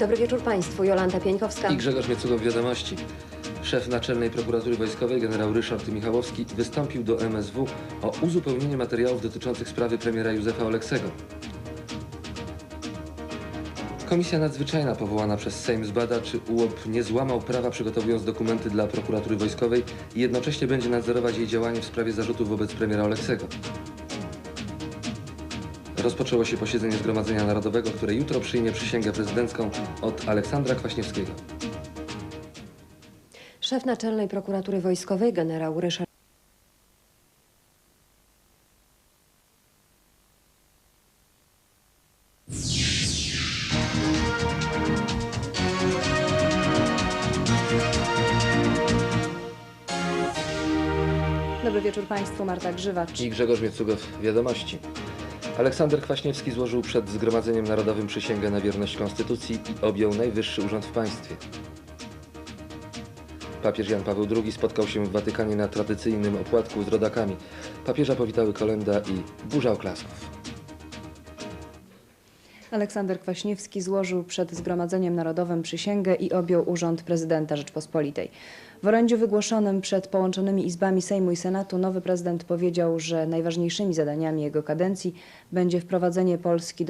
Dobry wieczór Państwu. Jolanta Pieńkowska. I Grzegorz Miecugow Wiadomości. Szef Naczelnej Prokuratury Wojskowej generał Ryszard Michałowski wystąpił do MSW o uzupełnienie materiałów dotyczących sprawy premiera Józefa Oleksego. Komisja nadzwyczajna powołana przez Sejm zbada, czy UOP nie złamał prawa przygotowując dokumenty dla prokuratury wojskowej i jednocześnie będzie nadzorować jej działanie w sprawie zarzutów wobec premiera Oleksego. Rozpoczęło się posiedzenie Zgromadzenia Narodowego, które jutro przyjmie przysięgę prezydencką od Aleksandra Kwaśniewskiego. Szef Naczelnej Prokuratury Wojskowej generał Ryszard Dobry wieczór Państwu, Marta Grzywacz. i Grzegorz Miecugow Wiadomości. Aleksander Kwaśniewski złożył przed Zgromadzeniem Narodowym przysięgę na wierność Konstytucji i objął najwyższy urząd w państwie. Papież Jan Paweł II spotkał się w Watykanie na tradycyjnym opłatku z rodakami. Papieża powitały kolenda i burza oklasków. Aleksander Kwaśniewski złożył przed Zgromadzeniem Narodowym przysięgę i objął urząd prezydenta Rzeczpospolitej. W orędziu wygłoszonym przed połączonymi izbami Sejmu i Senatu nowy prezydent powiedział, że najważniejszymi zadaniami jego kadencji będzie wprowadzenie Polski do